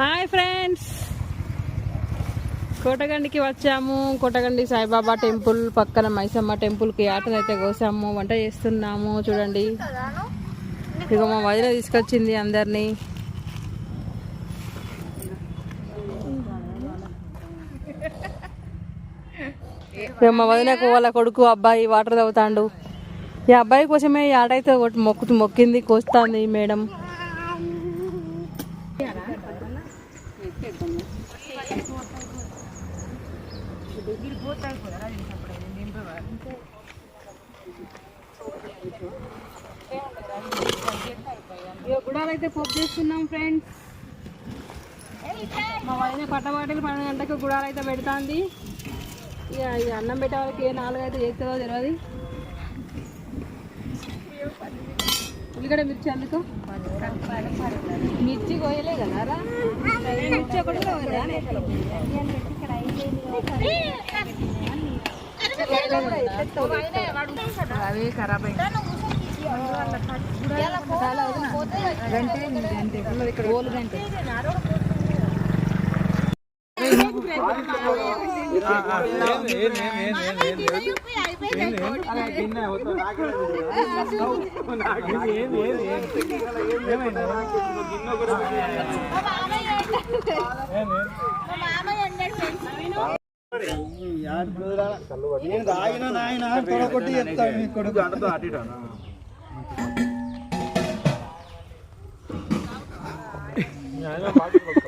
Hi friends. కోటగండికి వచ్చాము. కోటగండి Saibaba temple పక్కన మైసమ్మ టెంపుల్కి ఆటలు అయితే కోసాము. వంట చేస్తున్నాము. చూడండి. ఇక మా వదిన తీసుకొచ్చింది అందరినీ. ఇక మా వదినకు వాళ్ళ కొడుకు అబ్బాయి వాటర్ తాగుతాండు. ఈ అబ్బాయి కోసమే ఈ ఆట అయితే ఒకటి మొక్కు మొక్కింది కోస్తాంది మేడం. గుడాలు అయితే పోపు చేస్తున్నాం ఫ్రెండ్స్ మా వదిన పట్టబాటలు పన్నెండు గంటలకు గుడాలు అయితే పెడుతుంది. ఇక ఈ అన్నం పెట్టే వాళ్ళకి ఏ నాలుగు అయితే చేస్తుందో తెలియదు ఉల్లిగడ్డ మిర్చి అందుకో. మిర్చి కోయలే కదా రా. అవి ఖరాబ్ అయింది. గంటే గంటే ఇక్కడ ఓలు గంటే నేను తాగిన నాయన తొడగొట్టి చెప్తాడు మీ కొడుకు అక్కకు బాటిల్ పాటు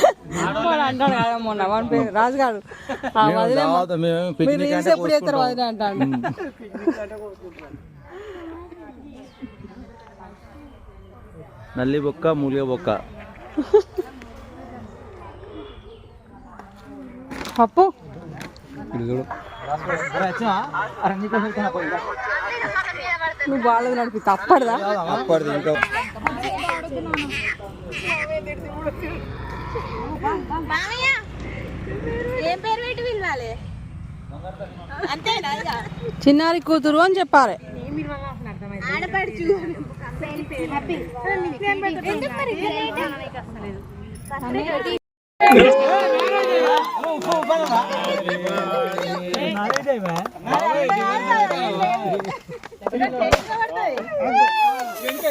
అంటాడు కదా మొన్న పేరు రాజు గారు మీరు రీల్స్ ఎప్పుడు చేస్తారు వదిలే అంటాడు. నల్లి బొక్క మూలిగ బొక్క. పప్పు? నువ్వు బాగాలేదు నడిపి తప్పడదా ఇంకా. మామయ్య ఏం పేరు పెట్టి పిలవాలి? అంతేనా? చిన్నారి కూతురు అని చెప్పాలి ఆడపడుచు ఇంత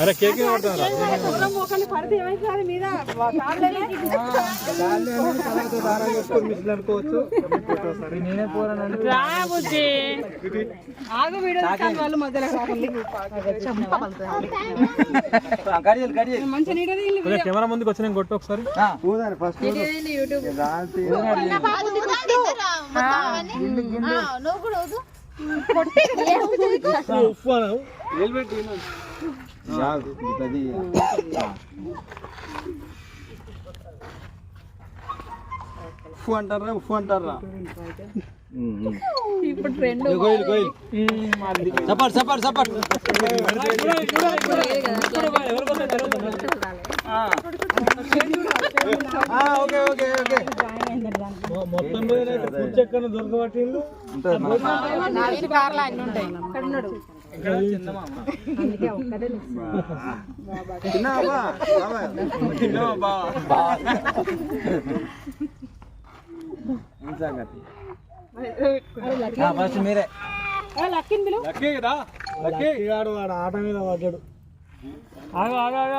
అరే కేక్ అనుకోవచ్చు. నేనే పోరానండి ఆగు వీడియో తీస్తాను వాళ్ళు మధ్యలో రాకండి. మంచి నీడ తీయండి వీడియో. కెమెరా ముందుకు వచ్చి నేను కొట్టు ఒకసారి? First YouTube. నువ్వు కూడా ఉప్పు అంటారా ఉప్పు అంటారా ఇప్పుడు trend super super super okay okay okay. మొత్తం మీద ఫస్ట్ మీరే. Lucky lucky. వాడు వాడు ఆట మీద పడ్డాడు. ఆగు ఆగు ఆగు